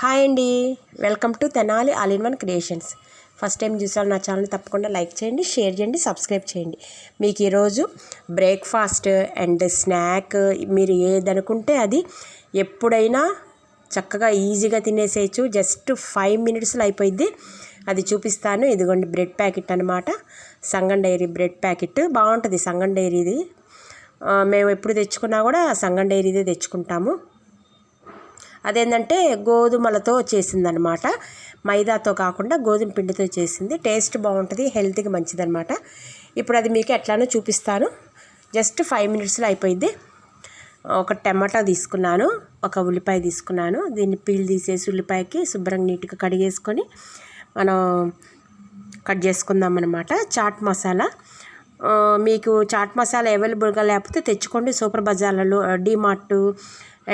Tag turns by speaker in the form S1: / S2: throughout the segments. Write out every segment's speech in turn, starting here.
S1: Hi అండి. Welcome to Tenali all in one creations. First time చూసాను నా channel తప్పకుండా లైక్ చేయండి షేర్ చేయండి సబ్స్క్రైబ్ చేయండి. మీకు ఈరోజు బ్రేక్ఫాస్ట్ అండ్ స్నాక్ మీరు ఏదనుకుంటే అది ఎప్పుడైనా చక్కగా ఈజీగా తినేసేయచ్చు. జస్ట్ ఫైవ్ మినిట్స్లో అయిపోయింది అది చూపిస్తాను. ఇదిగోండి బ్రెడ్ ప్యాకెట్ అనమాట సంగం డైరీ బ్రెడ్ ప్యాకెట్. బాగుంటుంది సంగం డైరీది. మేము ఎప్పుడు తెచ్చుకున్నా కూడా సంగం డైరీదే తెచ్చుకుంటాము. అదేంటంటే గోధుమలతో చేసిందనమాట. మైదాతో కాకుండా గోధుమ పిండితో చేసింది. టేస్ట్ బాగుంటుంది హెల్త్కి మంచిదనమాట. ఇప్పుడు అది మీకు ఎట్లానో చూపిస్తాను. జస్ట్ ఫైవ్ మినిట్స్లో అయిపోయింది. ఒక టమాటా తీసుకున్నాను ఒక ఉల్లిపాయ తీసుకున్నాను. దీన్ని పీల్ తీసేసి ఉల్లిపాయకి శుభ్రంగా నీట్గా కడిగేసుకొని మనం కట్ చేసుకుందాం అనమాట చాట్ మసాలా. మీకు చాట్ మసాలా అవైలబుల్గా లేకపోతే తెచ్చుకోండి. సూపర్ బజార్లలో డిమార్ట్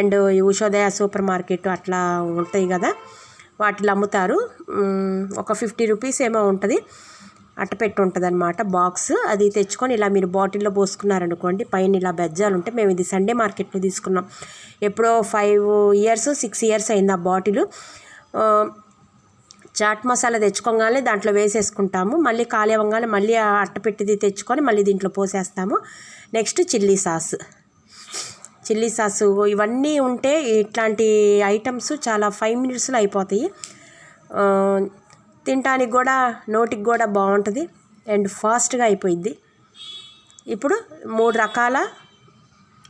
S1: అండ్ ఈ ఉషోదయ సూపర్ మార్కెట్ అట్లా ఉంటాయి కదా వాటిలో అమ్ముతారు. ఒక ఫిఫ్టీ రూపీస్ ఏమో ఉంటుంది. అట్టపెట్టి ఉంటుంది అనమాట బాక్స్. అది తెచ్చుకొని ఇలా మీరు బాటిల్లో పోసుకున్నారనుకోండి పైన ఇలా బెజ్జాలు ఉంటే మేము ఇది సండే మార్కెట్లో తీసుకున్నాం. ఎప్పుడో ఫైవ్ ఇయర్స్ సిక్స్ ఇయర్స్ అయింది ఆ బాటిల్. చాట్ మసాలా తెచ్చుకోగానే దాంట్లో వేసేసుకుంటాము. మళ్ళీ కాలేవంగానే అవ్వగానే మళ్ళీ అట్టపెట్టిది తెచ్చుకొని మళ్ళీ దీంట్లో పోసేస్తాము. Next chilli sauce. Chilli sauce ఇవన్నీ ఉంటే ఇట్లాంటి ఐటమ్స్ చాలా ఫైవ్ మినిట్స్లో అయిపోతాయి. తినటానికి కూడా నోటికి కూడా బాగుంటుంది. అండ్ ఫాస్ట్గా అయిపోయింది ఇప్పుడు మూడు రకాల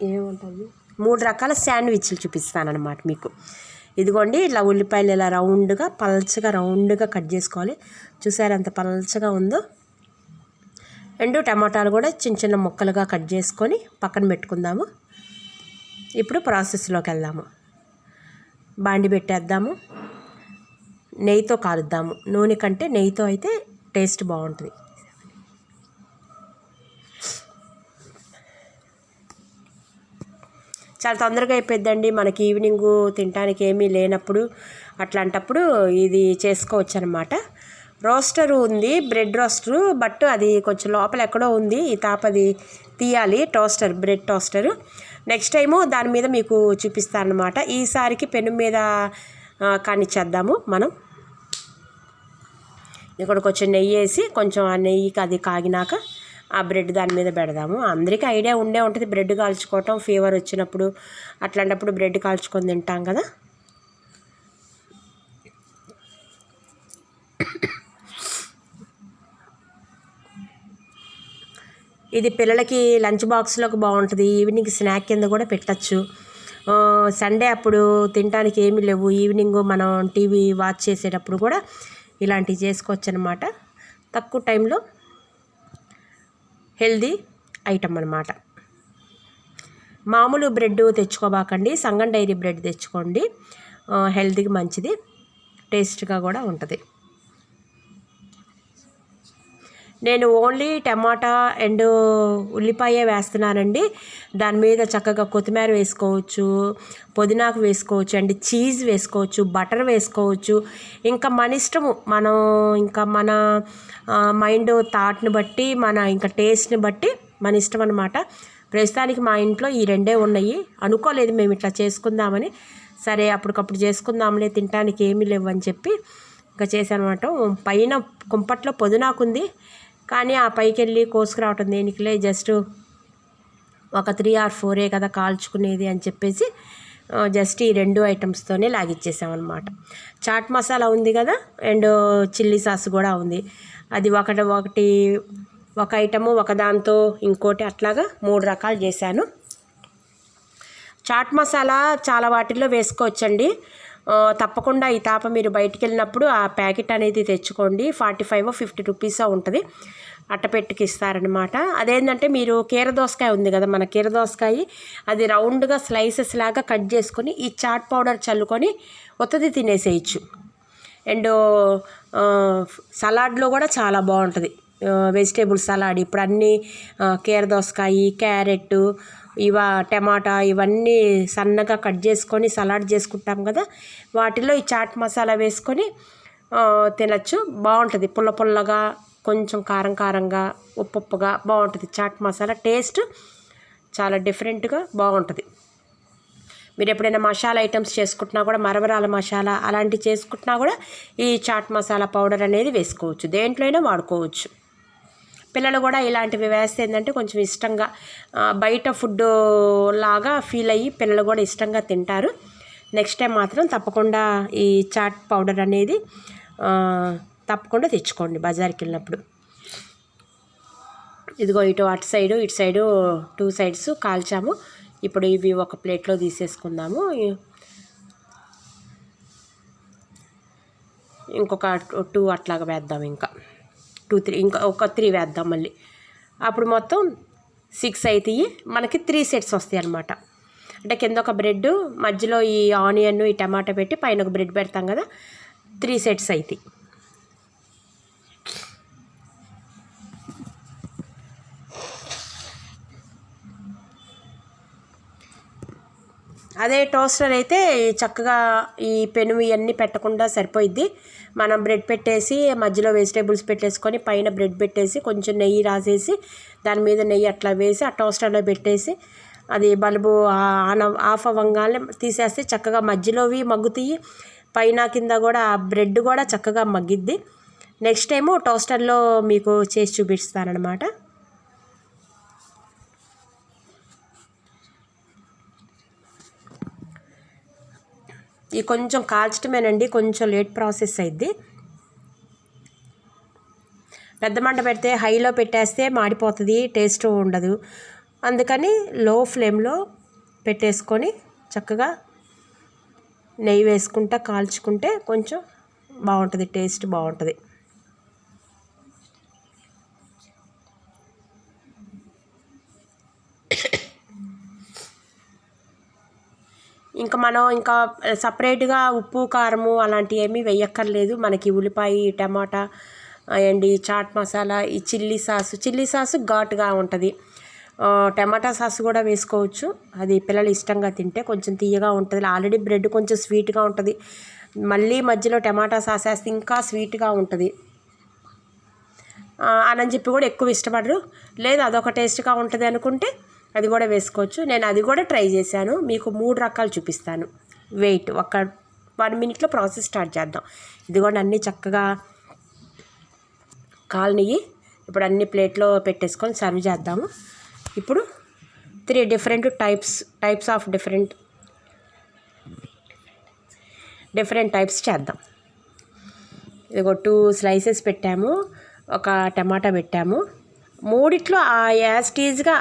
S1: ఏముంటుంది మూడు రకాల శాండ్విచ్లు చూపిస్తానన్నమాట మీకు. ఇదిగోండి ఇలా ఉల్లిపాయలు ఇలా రౌండ్గా పల్చగా రౌండ్గా కట్ చేసుకోవాలి. చూసారు ఎంత పల్చగా ఉందో? అండ్ టమాటాలు కూడా చిన్న చిన్న ముక్కలుగా కట్ చేసుకొని పక్కన పెట్టుకుందాము. ఇప్పుడు ప్రాసెస్లోకి వెళ్దాము. బాండి పెట్టేద్దాము. నెయ్యితో కాలుద్దాము. నూనె కంటే నెయ్యితో అయితే టేస్ట్ బాగుంటుంది. చాలా తొందరగా అయిపోద్దండి మనకి ఈవినింగ్ తినడానికి ఏమీ లేనప్పుడు అట్లాంటప్పుడు ఇది చేసుకోవచ్చు అనమాట రోస్టర్ ఉంది బ్రెడ్ రోస్టరు బట్ అది కొంచెం లోపల ఎక్కడో ఉంది. ఈ తాపది తీయాలి toaster bread toaster. Next time దాని మీద మీకు చూపిస్తాను అనమాట ఈసారికి పెను మీద కానిచ్చేద్దాము మనం. ఇక్కడ కొంచెం నెయ్యి వేసి కొంచెం ఆ నెయ్యికి అది కాగినాక ఆ బ్రెడ్ దాని మీద పెడదాము. అందరికీ ఐడియా ఉండే ఉంటుంది బ్రెడ్ కాల్చుకోవటం ఫీవర్ వచ్చినప్పుడు అట్లాంటప్పుడు బ్రెడ్ కాల్చుకొని తింటాం కదా. ఇది పిల్లలకి లంచ్ బాక్స్లోకి బాగుంటుంది ఈవినింగ్ స్నాక్ కింద కూడా పెట్టచ్చు. సండే అప్పుడు తినడానికి ఏమీ లేవు. ఈవినింగ్ మనం టీవీ వాచ్ చేసేటప్పుడు కూడా ఇలాంటివి చేసుకోవచ్చు అనమాట తక్కువ టైంలో హెల్దీ ఐటమ్ అనమాట మామూలు బ్రెడ్ తెచ్చుకోబాకండి. సంగం డైరీ బ్రెడ్ తెచ్చుకోండి. హెల్తీకి మంచిది. టేస్ట్గా కూడా ఉంటుంది. నేను ఓన్లీ టమాటా అండ్ ఉల్లిపాయ వేస్తున్నానండి. దాని మీద చక్కగా కొత్తిమీర వేసుకోవచ్చు పుదీనాకు వేసుకోవచ్చు అండ్ చీజ్ వేసుకోవచ్చు బటర్ వేసుకోవచ్చు. ఇంకా మన ఇష్టము మనం ఇంకా మన మైండ్ థాట్ని బట్టి మన ఇంకా టేస్ట్ని బట్టి మన ఇష్టం అనమాట ప్రస్తుతానికి మా ఇంట్లో ఈ రెండే ఉన్నాయి. అనుకోలేదు మేము ఇట్లా చేసుకుందామని. సరే అప్పటికప్పుడు చేసుకుందాంలే తినడానికి ఏమీ లేవు అని చెప్పి ఇంకా చేశానమాట పైన కుంపట్లో పొదునాకుంది. కానీ ఆ పైకి వెళ్ళి కోసుకురావటం దేనికిలే జస్ట్ ఒక త్రీ ఆర్ ఫోరే కదా కాల్చుకునేది అని చెప్పేసి జస్ట్ ఈ రెండు ఐటమ్స్తోనే లాగిచ్చేసామన్నమాట. చాట్ మసాలా ఉంది కదా అండ్ చిల్లీ సాస్ కూడా ఉంది. అది ఒకటి ఒకటి ఒక ఐటము ఒక దాంతో ఇంకోటి అట్లాగా మూడు రకాలు చేశాను. చాట్ మసాలా చాలా వాటిల్లో వేసుకోవచ్చండి. తప్పకుండా ఈ తాప మీరు బయటికి వెళ్ళినప్పుడు ఆ ప్యాకెట్ అనేది తెచ్చుకోండి. ఫార్టీ ఫైవ్ ఫిఫ్టీ రూపీసో ఉంటుంది. అట్టపెట్టుకి ఇస్తారనమాట అదేంటంటే మీరు కీర దోసకాయ ఉంది కదా మన కీర దోసకాయ అది రౌండ్గా స్లైసెస్ లాగా కట్ చేసుకొని ఈ చాట్ పౌడర్ చల్లుకొని ఒత్తది తినేసేయచ్చు. అండ్ సలాడ్లో కూడా చాలా బాగుంటుంది. వెజిటేబుల్ సలాడ్ ఇప్పుడు అన్నీ కీరదోసకాయ కీర క్యారెట్ ఇవ టమాటా ఇవన్నీ సన్నగా కట్ చేసుకొని సలాడ్ చేసుకుంటాం కదా వాటిలో ఈ చాట్ మసాలా వేసుకొని తినచ్చు. బాగుంటుంది. పుల్ల పుల్లగా కొంచెం కారం కారంగా ఉప్పు ఉప్పుగా బాగుంటుంది. చాట్ మసాలా టేస్ట్ చాలా డిఫరెంట్గా బాగుంటుంది. మీరు ఎప్పుడైనా మసాలా ఐటమ్స్ చేసుకుంటున్నా కూడా మరమరాల మసాలా అలాంటివి చేసుకుంటున్నా కూడా ఈ చాట్ మసాలా పౌడర్ అనేది వేసుకోవచ్చు. దేంట్లో అయినా వాడుకోవచ్చు. పిల్లలు కూడా ఇలాంటివి వేస్తే ఏంటంటే కొంచెం ఇష్టంగా బయట ఫుడ్ లాగా ఫీల్ అయ్యి పిల్లలు కూడా ఇష్టంగా తింటారు. నెక్స్ట్ టైం మాత్రం తప్పకుండా ఈ చాట్ పౌడర్ అనేది తప్పకుండా తెచ్చుకోండి బజార్కి వెళ్ళినప్పుడు. ఇదిగో ఇటు అటు సైడు ఇటు సైడు టూ సైడ్స్ కాల్చాము. ఇప్పుడు ఇవి ఒక ప్లేట్లో తీసేసుకుందాము. ఇంకొక టూ అట్లాగా వేద్దాం ఇంకా. టూ త్రీ ఇంకా ఒక త్రీ వేద్దాం మళ్ళీ. అప్పుడు మొత్తం సిక్స్ అవుతాయి మనకి త్రీ సెట్స్ వస్తాయి అన్నమాట. అంటే కింద ఒక బ్రెడ్ మధ్యలో ఈ ఆనియన్ ఈ టమాటా పెట్టి పైన ఒక బ్రెడ్ పెడతాం కదా త్రీ సెట్స్ అవుతాయి అదే టోస్టర్ అయితే చక్కగా ఈ పెను ఇవన్నీ పెట్టకుండా సరిపోయిద్ది. మనం బ్రెడ్ పెట్టేసి మధ్యలో వెజిటేబుల్స్ పెట్టేసుకొని పైన బ్రెడ్ పెట్టేసి కొంచెం నెయ్యి రాసేసి దాని మీద నెయ్యి అట్లా వేసి ఆ టోస్టర్లో పెట్టేసి అది బల్బు ఆన్ ఆఫ్ అవ్వగానే తీసేస్తే చక్కగా మధ్యలోవి మగ్గుతాయి పైన కింద కూడా ఆ బ్రెడ్ కూడా చక్కగా మగ్గిద్ది. నెక్స్ట్ టైము టోస్టర్లో మీకు చేసి చూపిస్తానమాట ఇది కొంచెం కాల్చడమేనండి కొంచెం లేట్ ప్రాసెస్ అయింది పెద్ద మంట పెడితే హైలో పెట్టేస్తే మాడిపోతుంది టేస్ట్ ఉండదు. అందుకని లో ఫ్లేమ్లో పెట్టేసుకొని చక్కగా నెయ్యి వేసుకుంటా కాల్చుకుంటే కొంచెం బాగుంటుంది టేస్ట్ బాగుంటుంది. ఇంకా మనం ఇంకా సపరేట్గా ఉప్పు కారము అలాంటివి ఏమీ వేయక్కర్లేదు మనకి ఉల్లిపాయ టమాటా అండ్ ఈ చాట్ మసాలా ఈ చిల్లీ సాస్. చిల్లీ సాస్ ఘాటుగా ఉంటుంది. టమాటా సాస్ కూడా వేసుకోవచ్చు. అది పిల్లలు ఇష్టంగా తింటే కొంచెం తీయగా ఉంటుంది. ఆల్రెడీ బ్రెడ్ కొంచెం స్వీట్గా ఉంటుంది. మళ్ళీ మధ్యలో టమాటా సాస్ వేస్తే ఇంకా స్వీట్గా ఉంటుంది. అని చెప్పి కూడా ఎక్కువ ఇష్టపడరు. లేదు అదొక టేస్ట్గా ఉంటుంది అనుకుంటే అది కూడా వేసుకోవచ్చు. నేను అది కూడా ట్రై చేశాను. మీకు మూడు రకాలు చూపిస్తాను. వెయిట్ ఒక వన్ మినిట్లో ప్రాసెస్ స్టార్ట్ చేద్దాం. ఇది కూడా అన్నీ చక్కగా కాలనియి ఇప్పుడు అన్ని ప్లేట్లో పెట్టేసుకొని సర్వ్ చేద్దాము. ఇప్పుడు three different types types of different different types చేద్దాం. ఇదిగో టూ స్లైసెస్ పెట్టాము. ఒక టమాటా పెట్టాము. మూడిట్లో ఆ యాస్టీజ్గా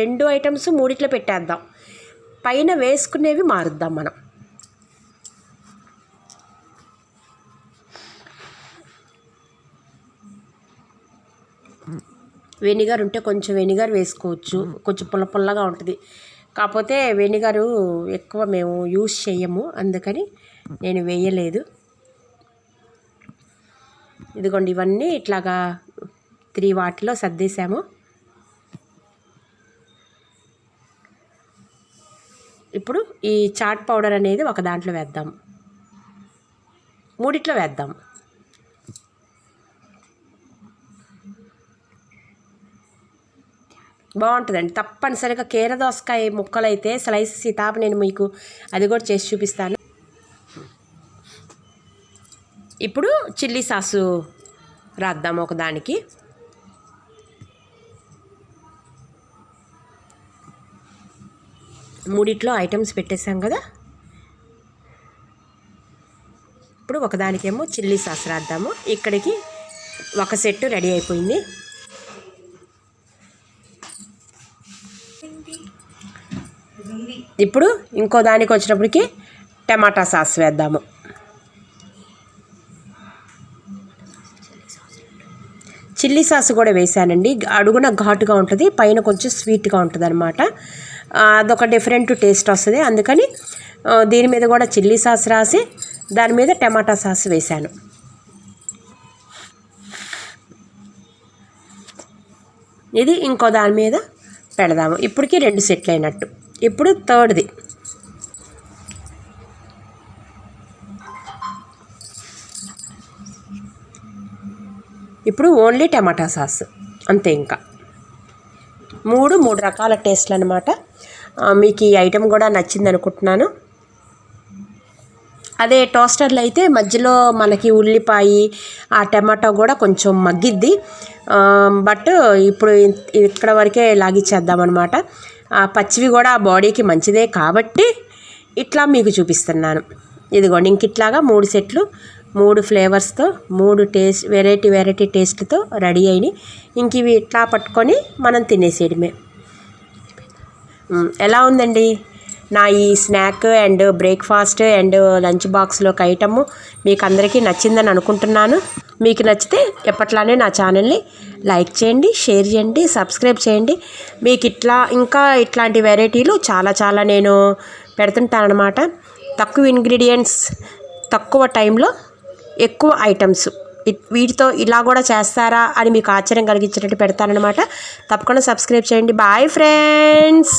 S1: రెండు ఐటమ్స్ మూడిట్లో పెట్టేద్దాం. పైన వేసుకునేవి మారుద్దాం మనం. వెనిగర్ ఉంటే కొంచెం వెనిగర్ వేసుకోవచ్చు. కొంచెం పుల్ల పుల్లగా ఉంటుంది. కాకపోతే వెనిగరు ఎక్కువ మేము యూస్ చేయము అందుకని నేను వేయలేదు. ఇదిగోండి ఇవన్నీ ఇట్లాగా త్రీ వాటిలో సర్దేశాము. ఇప్పుడు ఈ చాట్ పౌడర్ అనేది ఒక దాంట్లో వేద్దాం. మూడిట్లో వేద్దాం. బాగుంటుందండి. తప్పనిసరిగా కీరదోసకాయ ముక్కలైతే ముక్కలు అయితే స్లైస్ సీతాప నేను మీకు అది కూడా చేసి చూపిస్తాను. ఇప్పుడు చిల్లీ సాసు రాద్దాం ఒక మూడిట్లో ఐటమ్స్ పెట్టేసాం కదా. ఇప్పుడు ఒకదానికేమో చిల్లీ సాస్ రాద్దాము. ఇక్కడికి ఒక సెట్ రెడీ అయిపోయింది. ఇప్పుడు ఇంకో దానికి వచ్చినప్పటికి టమాటా సాస్ వేద్దాము. చిల్లీ సాస్ కూడా వేసానండి అడుగున ఘాటుగా ఉంటుంది పైన కొంచెం స్వీట్గా ఉంటుంది అనమాట అదొక డిఫరెంట్ టేస్ట్ వస్తుంది. అందుకని దీని మీద కూడా చిల్లీ సాస్ రాసి దాని మీద టమాటా సాస్ వేశాను. ఇది ఇంకో దాని మీద పెడదాము. ఇప్పటికి రెండు సెట్లు అయినట్టు. ఇప్పుడు థర్డ్ది ఇప్పుడు ఓన్లీ టమాటా సాస్. అంతే ఇంకా. మూడు మూడు రకాల టేస్ట్లు అనమాట మీకు ఈ ఐటెం కూడా నచ్చింది అనుకుంటున్నాను అదే టోస్టర్లు అయితే మధ్యలో మనకి ఉల్లిపాయ ఆ టమాటో కూడా కొంచెం మగ్గిద్ది. బట్ ఇప్పుడు ఇక్కడ వరకే లాగిచ్చేద్దాం అనమాట ఆ పచ్చివి కూడా బాడీకి మంచిదే కాబట్టి ఇట్లా మీకు చూపిస్తున్నాను. ఇదిగోండి ఇంక ఇట్లాగా మూడు సెట్లు మూడు ఫ్లేవర్స్తో మూడు టేస్ట్ వెరైటీ వెరైటీ టేస్ట్తో రెడీ అయినాయి. ఇంక ఇవి ఇట్లా పట్టుకొని మనం తినేసేయడమే. ఎలా ఉందండి? నా ఈ snack and breakfast and lunch బాక్స్లో ఒక ఐటమ్ మీకు అందరికీ నచ్చిందని అనుకుంటున్నాను. మీకు నచ్చితే ఎప్పట్లానే నా ఛానల్ని లైక్ చేయండి షేర్ చేయండి సబ్స్క్రైబ్ చేయండి. మీకు ఇట్లా ఇంకా ఇట్లాంటి వెరైటీలు చాలా చాలా నేను పెడుతుంటానమాట తక్కువ ఇంగ్రీడియంట్స్ తక్కువ టైంలో ఎక్కువ ఐటమ్స్ వీటితో ఇలా కూడా చేస్తారా అని మీకు ఆశ్చర్యం కలిగించేటట్టు పెడతానమాట తప్పకుండా సబ్స్క్రైబ్ చేయండి. Bye friends